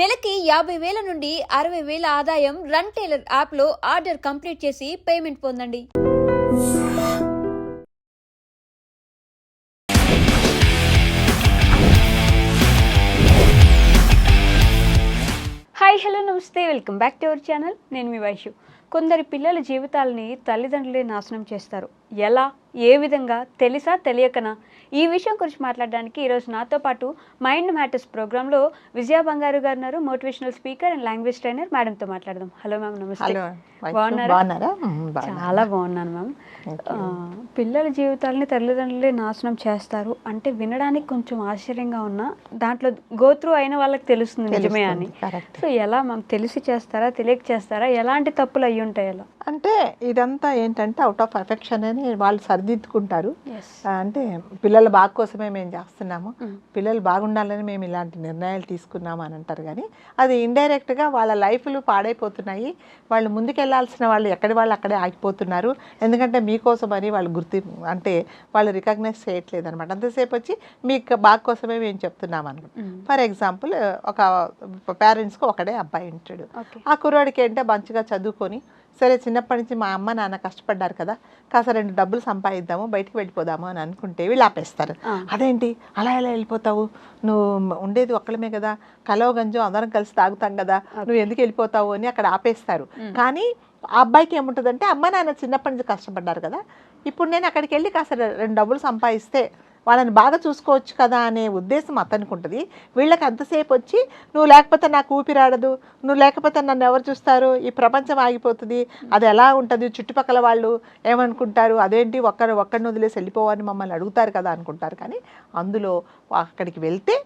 నెలకి యాభై వేల నుండి అరవై వేల ఆదాయం రన్ టైలర్ యాప్లో ఆర్డర్ కంప్లీట్ చేసి పేమెంట్ పొందండి. హాయ్ హలో నమస్తే. Welcome back to our channel నేను మీ వైషు. కొందరి పిల్లల జీవితాలని తల్లిదండ్రులే నాశనం చేస్తారు. ఎలా? ఏ విధంగా? తెలుసా? తెలియకనా? ఈ విషయం గురించి మాట్లాడడానికి ఈరోజు నాతో పాటు మైండ్ మ్యాటర్స్ ప్రోగ్రాంలో విజయ బంగారు గారు ఉన్నారు motivational speaker and language trainer. మేడంతో మాట్లాడదాం. హలో మ్యామ్ నమస్తే. బాగున్నారా? చాలా బాగున్నాను మ్యామ్. పిల్లల జీవితాలని తల్లిదండ్రులే నాశనం చేస్తారు. అంటే వినడానికి కొంచెం ఆశ్చర్యంగా ఉన్నా దాంట్లో గోత్రు అయిన వాళ్ళకి తెలుస్తుంది నిజమే అని. సో ఎలా మ్యామ్ తెలిసి చేస్తారా తెలియక చేస్తారా? ఎలాంటి తప్పులు అయ్యి ఉంటాయి అలా? అంటే ఇదంతా ఏంటంటే అవుట్ ఆఫ్ అఫెక్షన్ అని వాళ్ళు సరిదిద్దుకుంటారు. అంటే పిల్లల బాగు కోసమే మేము చేస్తున్నాము. Mm. పిల్లలు బాగుండాలని మేము ఇలాంటి నిర్ణయాలు తీసుకున్నాము అని అంటారు కానీ అది ఇండైరెక్ట్గా వాళ్ళ లైఫ్లు పాడైపోతున్నాయి. వాళ్ళు ముందుకెళ్ళాల్సిన వాళ్ళు ఎక్కడి వాళ్ళు అక్కడే ఆగిపోతున్నారు. ఎందుకంటే మీకోసం అని వాళ్ళు గుర్తి అంటే వాళ్ళు రికగ్నైజ్ చేయట్లేదు అనమాట అంతసేపు వచ్చి మీకు బాగు కోసమే మేము చెప్తున్నాం అనమాట ఫర్ ఎగ్జాంపుల్ ఒక పేరెంట్స్కి ఒకడే అబ్బాయి ఉంటాడు. ఆ కుర్రాడికి ఏంటంటే మంచిగా చదువుకొని సరే చిన్నప్పటి నుంచి మా అమ్మ నాన్న కష్టపడ్డారు కదా కాస్త రెండు డబ్బులు సంపాదిద్దాము బయటికి వెళ్ళిపోదాము అని అనుకుంటే వీళ్ళు ఆపేస్తారు. అదేంటి? అలా ఎలా వెళ్ళిపోతావు? నువ్వు ఉండేది ఒక్కడమే కదా కలవ గంజం అందరం కలిసి తాగుతాం కదా నువ్వు ఎందుకు వెళ్ళిపోతావు అని అక్కడ ఆపేస్తారు. కానీ ఆ అబ్బాయికి ఏముంటుందంటే అమ్మ నాన్న చిన్నప్పటి నుంచి కష్టపడ్డారు కదా ఇప్పుడు నేను అక్కడికి వెళ్ళి కాస్త రెండు డబ్బులు సంపాదిస్తే వాళ్ళని బాగా చూసుకోవచ్చు కదా అనే ఉద్దేశం అతనికి ఉంటుంది వీళ్ళకి అంతసేపు వచ్చి నువ్వు లేకపోతే నాకు ఊపిరాడదు. నువ్వు లేకపోతే నన్ను ఎవరు చూస్తారు? ఈ ప్రపంచం ఆగిపోతుంది. అది ఎలా ఉంటుంది? చుట్టుపక్కల వాళ్ళు ఏమనుకుంటారు? అదేంటి? ఒక్కరు ఒక్కడిని వదిలేసి వెళ్ళిపోవని మమ్మల్ని అడుగుతారు కదా అనుకుంటారు. కానీ అందులో అక్కడికి వెళ్తే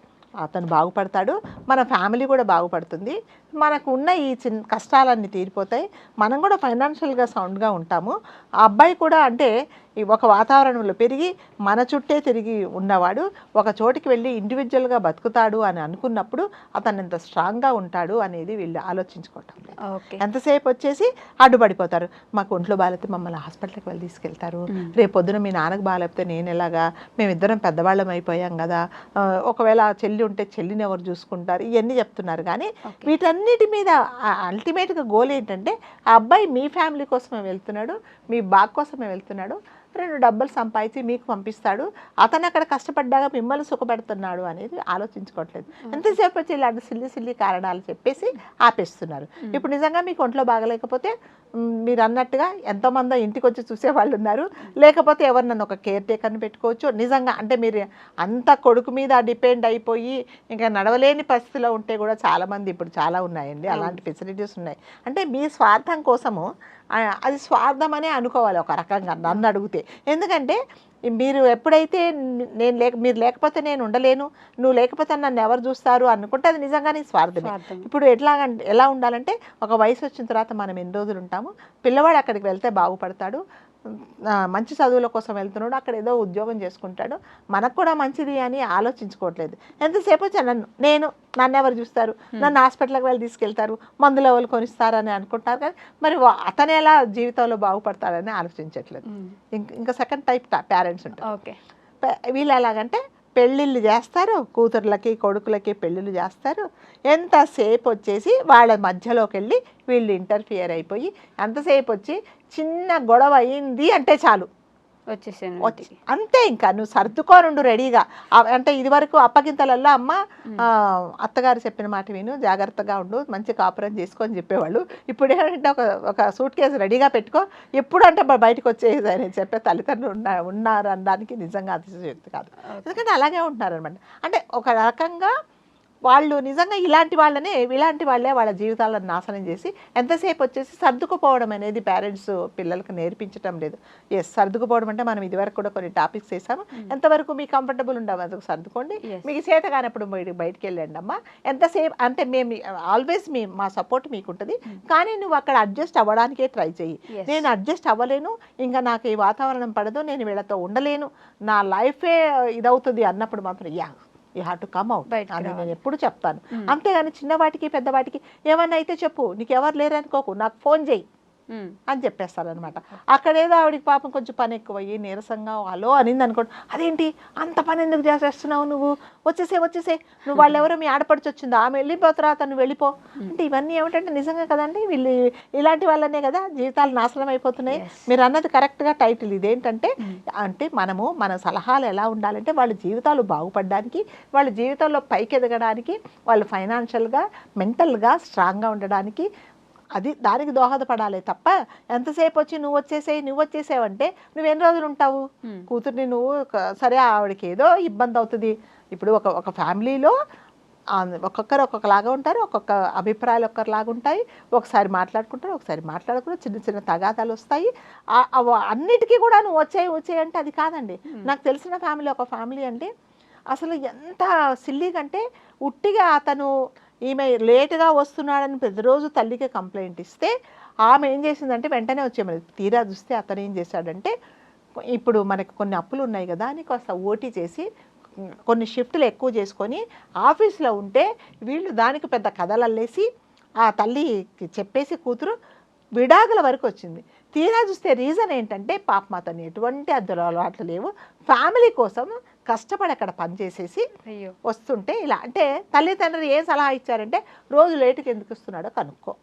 అతను బాగుపడతాడు. మన ఫ్యామిలీ కూడా బాగుపడుతుంది. మనకు ఉన్న ఈ చిన్న కష్టాలన్నీ తీరిపోతాయి. మనం కూడా ఫైనాన్షియల్గా సౌండ్గా ఉంటాము. ఆ అబ్బాయి కూడా అంటే ఒక వాతావరణంలో పెరిగి మన చుట్టే తిరిగి ఉన్నవాడు. ఒక చోటికి వెళ్ళి ఇండివిజువల్గా బతుకుతాడు అని అనుకున్నప్పుడు అతను ఎంత స్ట్రాంగ్గా ఉంటాడు అనేది వీళ్ళు ఆలోచించుకోవటం లేదు. ఓకే. ఎంతసేపు వచ్చేసి అడ్డుపడిపోతారు. మాకు ఒంట్లో బాగాలేతే మమ్మల్ని హాస్పిటల్కి వెళ్ళి తీసుకెళ్తారు. రేపు పొద్దున మీ నాన్నకు బాగాలేకపోతే నేను ఎలాగా? మేమిద్దరం పెద్దవాళ్ళం అయిపోయాం కదా. ఒకవేళ చెల్లి ఉంటే చెల్లిని ఎవరు చూసుకుంటారు? ఇవన్నీ చెప్తున్నారు. కానీ Okay. అన్నిటి మీద అల్టిమేట్గా గోల్ ఏంటంటే ఆ అబ్బాయి మీ ఫ్యామిలీ కోసమే వెళ్తున్నాడు మీ బాగ్ కోసమే వెళ్తున్నాడు రెండు డబ్బులు సంపాదించి మీకు పంపిస్తాడు. అతను అక్కడ కష్టపడ్డాగా మిమ్మల్ని సుఖపెడుతున్నాడు అనేది ఆలోచించుకోవట్లేదు. ఎంతసేపు వచ్చి ఇలాంటి సిల్లి సిల్లి కారణాలు చెప్పేసి ఆపేస్తున్నారు. ఇప్పుడు నిజంగా మీకు ఒంట్లో బాగలేకపోతే మీరు అన్నట్టుగా ఎంతోమంది ఇంటికి వచ్చి చూసేవాళ్ళు ఉన్నారు. లేకపోతే ఎవరినన్నా ఒక కేర్ టేకర్ని పెట్టుకోవచ్చు. నిజంగా అంటే మీరు అంత కొడుకు మీద డిపెండ్ అయిపోయి ఇంకా నడవలేని పరిస్థితిలో ఉంటే కూడా చాలామంది ఇప్పుడు చాలా ఉన్నాయండి. అలాంటి ఫెసిలిటీస్ ఉన్నాయి. అంటే మీ స్వార్థం కోసము అది స్వార్థం అనే అనుకోవాలి ఒక రకంగా నన్ను అడిగితే ఎందుకంటే మీరు ఎప్పుడైతే నేను లేక మీరు లేకపోతే నేను ఉండలేను నువ్వు లేకపోతే నన్ను ఎవరు చూస్తారు అనుకుంటే అది నిజంగానే స్వార్థమే స్వార్థం. ఇప్పుడు ఎట్లా అంటే- ఎలా ఉండాలంటే ఒక వయసు వచ్చిన తర్వాత మనం ఎన్ని రోజులు ఉంటాము పిల్లవాడు అక్కడికి వెళ్తే బాగుపడతాడు మంచి చదువుల కోసం వెళ్తున్నాడు అక్కడ ఏదో ఉద్యోగం చేసుకుంటాడు. మనకు కూడా మంచిది అని ఆలోచించుకోవట్లేదు. ఎంతసేపు వచ్చా నన్ను నేను నన్ను ఎవరు చూస్తారు? నన్ను హాస్పిటల్కి వెళ్ళి తీసుకెళ్తారు మందులు ఎవరు కొనిస్తారని అనుకుంటారు కానీ మరి అతను ఎలా జీవితంలో బాగుపడతాడని ఆలోచించట్లేదు. ఇంక ఇంకా సెకండ్ టైప్ పేరెంట్స్ ఉంటారు. ఓకే. వీళ్ళు ఎలాగంటే పెళ్ళిళ్ళు చేస్తారు కూతుర్లకి కొడుకులకి పెళ్ళిళ్ళు చేస్తారు. ఎంతసేపు వచ్చేసి వాళ్ళ మధ్యలోకి వెళ్ళి వీళ్ళు ఇంటర్ఫియర్ అయిపోయి ఎంతసేపు వచ్చి చిన్న గొడవ అయింది అంటే చాలు. వచ్చేసాను వచ్చి అంతే ఇంకా నువ్వు సర్దుకోనుండు రెడీగా. అంటే ఇదివరకు అప్పగింతలల్లో అమ్మ అత్తగారు చెప్పిన మాట విను జాగ్రత్తగా ఉండు మంచి కాపురం చేసుకొని చెప్పేవాళ్ళు. ఇప్పుడు ఏంటంటే ఒక ఒక సూట్ కేసు రెడీగా పెట్టుకో. ఎప్పుడు అంటే బయటకు వచ్చేది అని చెప్పే తల్లిదండ్రులు ఉన్న ఉన్నారు అనడానికి నిజంగా అతిశయోక్తి కాదు. ఎందుకంటే అలాగే ఉంటున్నారు అనమాట అంటే ఒక రకంగా వాళ్ళు నిజంగా ఇలాంటి వాళ్ళనే ఇలాంటి వాళ్ళే వాళ్ళ జీవితాలను నాశనం చేసి ఎంతసేపు వచ్చేసి సర్దుకుపోవడం అనేది పేరెంట్స్ పిల్లలకు నేర్పించడం లేదు. ఎస్ సర్దుకుపోవడం అంటే మనం ఇదివరకు కూడా కొన్ని టాపిక్స్ చేసాము ఎంతవరకు మీకు కంఫర్టబుల్ ఉండవు సర్దుకోండి. Yes. మీకు చేత కానప్పుడు బయటికి వెళ్ళండి అమ్మా. ఎంతసేపు అంటే మేము ఆల్వేస్ మీ మా సపోర్ట్ మీకు ఉంటుంది కానీ నువ్వు అక్కడ అడ్జస్ట్ అవ్వడానికే ట్రై Yes. నేను అడ్జస్ట్ అవ్వలేను. ఇంకా నాకు ఈ వాతావరణం పడదు. నేను వీళ్ళతో ఉండలేను. నా లైఫే ఇదవుతుంది అన్నప్పుడు మాత్రం ya you have to come out అని. నేను ఎప్పుడు చెప్తాను. అంతేగాని చిన్నవాటికి పెద్దవాటికి ఏమన్నా అయితే చెప్పు. నీకు ఎవరు లేరనుకోకు. నాకు ఫోన్ చేయి. అని చెప్పేస్తారనమాట అక్కడేదో ఆవిడకి పాపం కొంచెం పని ఎక్కువయ్యి నీరసంగా హలో అనింది అనుకోండి అదేంటి? అంత పని ఎందుకు చేసేస్తున్నావు నువ్వు? వచ్చేసే వచ్చేసే. నువ్వు వాళ్ళు ఎవరో మీ ఆడపడిచి వచ్చింది? ఆమె వెళ్ళిపోతురా తను వెళ్ళిపో. అంటే ఇవన్నీ ఏమిటంటే నిజంగా కదండి వీళ్ళు ఇలాంటి వాళ్ళనే కదా జీవితాలు నాశనం అయిపోతున్నాయి. మీరు అన్నది కరెక్ట్గా టైటిల్ ఇదేంటంటే అంటే మనము మన సలహాలు ఎలా ఉండాలంటే వాళ్ళ జీవితాలు బాగుపడడానికి వాళ్ళ జీవితంలో పైకి ఎదగడానికి వాళ్ళు ఫైనాన్షియల్గా మెంటల్గా స్ట్రాంగ్గా ఉండడానికి అది దానికి దోహదపడాలి తప్ప ఎంతసేపు వచ్చి నువ్వు వచ్చేసేయి నువ్వు వచ్చేసావంటే నువ్వు ఎన్ని రోజులు ఉంటావు? కూతుర్ని నువ్వు సరే ఆవిడకి ఏదో ఇబ్బంది అవుతుంది. ఇప్పుడు ఒక ఒక ఫ్యామిలీలో ఒక్కొక్కరు ఒక్కొక్కలాగా ఉంటారు ఒక్కొక్క అభిప్రాయాలు ఒక్కరిలాగా ఉంటాయి. ఒకసారి మాట్లాడుకుంటారు ఒకసారి మాట్లాడుకుంటారు చిన్న చిన్న తగాదాలు వస్తాయి. అన్నిటికీ కూడా నువ్వు వచ్చాయి వచ్చాయి అంటే అది కాదండి. నాకు తెలిసిన ఫ్యామిలీ ఒక ఫ్యామిలీ అంటే అసలు ఎంత సిల్లీగా అంటే ఉట్టిగా అతను ఈమె లేటుగా వస్తున్నాడని ప్రతిరోజు తల్లికి కంప్లైంట్ ఇస్తే ఆమె ఏం చేసిందంటే వెంటనే వచ్చేమని తీరా చూస్తే అతను ఏం చేశాడంటే ఇప్పుడు మనకు కొన్ని అప్పులు ఉన్నాయి కదా అని కాస్త ఓటీ చేసి కొన్ని షిఫ్ట్లు ఎక్కువ చేసుకొని ఆఫీస్లో ఉంటే వీళ్ళు దానికి పెద్ద కథలు అల్లేసి ఆ తల్లికి చెప్పేసి కూతురు విడాకుల వరకు వచ్చింది. తీరా చూస్తే రీజన్ ఏంటంటే పాపం అతను ఎటువంటి అద్దరు అలవాట్లు లేవు. ఫ్యామిలీ కోసం కష్టపడి అక్కడ పనిచేసేసి అయ్యో. వస్తుంటే ఇలా అంటే తల్లిదండ్రులు ఏం సలహా ఇచ్చారంటే రోజు లేటుకి ఎందుకు వస్తున్నాడో కనుక్కో.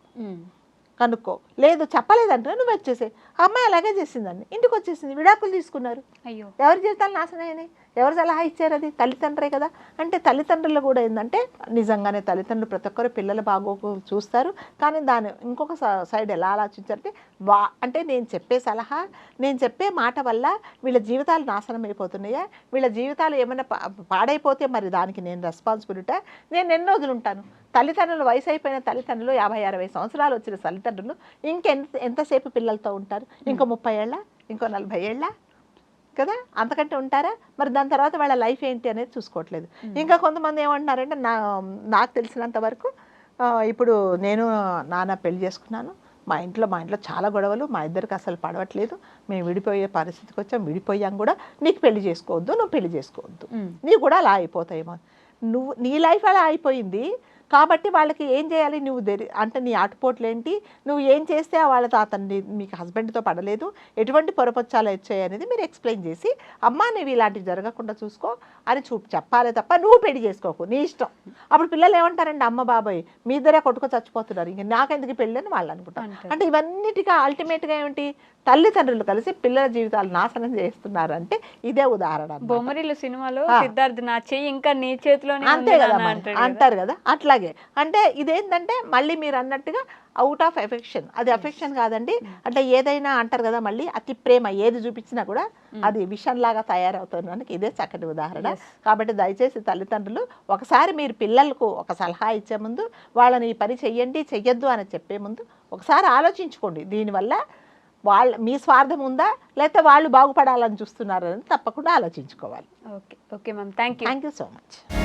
కనుక్కో. లేదు చెప్పలేదంటే నువ్వు వచ్చేసే అమ్మాయి అలాగే చేసిందండి ఇంటికి వచ్చేసింది విడాకులు తీసుకున్నారు. అయ్యో. ఎవరి జీవితాలు నాశనం అయినాయి? ఎవరు సలహా ఇచ్చారు అది? తల్లిదండ్రే కదా. అంటే తల్లిదండ్రులు కూడా ఏంటంటే నిజంగానే తల్లిదండ్రులు ప్రతి ఒక్కరు పిల్లల బాగోకు చూస్తారు. కానీ దాని ఇంకొక స- సైడ్ ఎలా ఆలోచించారంటే వా అంటే నేను చెప్పే సలహా నేను చెప్పే మాట వల్ల వీళ్ళ జీవితాలు నాశనం అయిపోతున్నాయా? వీళ్ళ జీవితాలు ఏమైనా పా- పాడైపోతే మరి దానికి నేను రెస్పాన్సిబిలిటీ నేను ఎన్ని రోజులు ఉంటాను? తల్లిదండ్రులు వయసు అయిపోయిన తల్లిదండ్రులు యాభై అరవై సంవత్సరాలు వచ్చిన తల్లిదండ్రులు ఇంకెంత ఎంతసేపు పిల్లలతో ఉంటారు? ఇంకో ముప్పై ఏళ్ళ? ఇంకో నలభై ఏళ్ళ? కదా? అంతకంటే ఉంటారా? మరి దాని తర్వాత వాళ్ళ లైఫ్ ఏంటి అనేది చూసుకోవట్లేదు. ఇంకా కొంతమంది ఏమంటున్నారంటే నా నాకు తెలిసినంత వరకు ఇప్పుడు నేను నాన్న పెళ్ళి చేసుకున్నాను. మా ఇంట్లో మా ఇంట్లో చాలా గొడవలు మా ఇద్దరికి అసలు పడవట్లేదు. మేము విడిపోయే పరిస్థితికి వచ్చాం విడిపోయాం కూడా. నీకు పెళ్ళి చేసుకోవద్దు నువ్వు పెళ్ళి చేసుకోవద్దు. నీవు కూడా అలా అయిపోతాయేమో. నువ్వు నీ లైఫ్ అలా అయిపోయింది. కాబట్టి వాళ్ళకి ఏం చేయాలి? నువ్వు దెరి అంటే నీ ఆటుపోట్లు ఏంటి నువ్వు ఏం చేస్తే వాళ్ళతో అతన్ని మీకు హస్బెండ్తో పడలేదు? ఎటువంటి పొరపచ్చాలు వచ్చాయి అనేది మీరు ఎక్స్ప్లెయిన్ చేసి అమ్మా నువ్వు ఇలాంటివి జరగకుండా చూసుకో అని చూపు చెప్పాలి తప్ప నువ్వు పెళ్ళి చేసుకోకు నీ ఇష్టం. అప్పుడు పిల్లలు ఏమంటారండి? అమ్మ బాబాయ్ మీ ఇద్దరే కొట్టుకు చచ్చిపోతున్నారు ఇంక నాకెందుకు పెళ్ళి అని వాళ్ళు అనుకుంటారు. అంటే ఇవన్నిటిగా అల్టిమేట్గా ఏమిటి? తల్లిదండ్రులు కలిసి పిల్లల జీవితాలు నాశనం చేస్తున్నారు అంటే ఇదే ఉదాహరణ. బొమ్మరిల్లు సినిమాలో. సిద్ధార్థ్ నా చెయ్యి ఇంకా నీ చేతిలోనే అంతే కదా. అంటారు కదా? అట్లాగే. అంటే ఇదేంటంటే మళ్ళీ మీరు అన్నట్టుగా అవుట్ ఆఫ్ ఎఫెక్షన్ అది ఎఫెక్షన్ కాదండి. అంటే ఏదైనా అంటారు కదా మళ్ళీ అతి ప్రేమ ఏది చూపించినా కూడా అది విషం లాగా తయారవుతుందానికి ఇదే చక్కటి ఉదాహరణ. కాబట్టి దయచేసి తల్లిదండ్రులు ఒకసారి మీరు పిల్లలకు ఒక సలహా ఇచ్చే ముందు వాళ్ళని ఈ పని చెయ్యండి చెయ్యొద్దు అని చెప్పే ముందు ఒకసారి ఆలోచించుకోండి. దీనివల్ల వాళ్ళ మీ స్వార్థం ఉందా? లేకపోతే వాళ్ళు బాగుపడాలని చూస్తున్నారని తప్పకుండా ఆలోచించుకోవాలి. Okay okay ma'am thank you thank you so much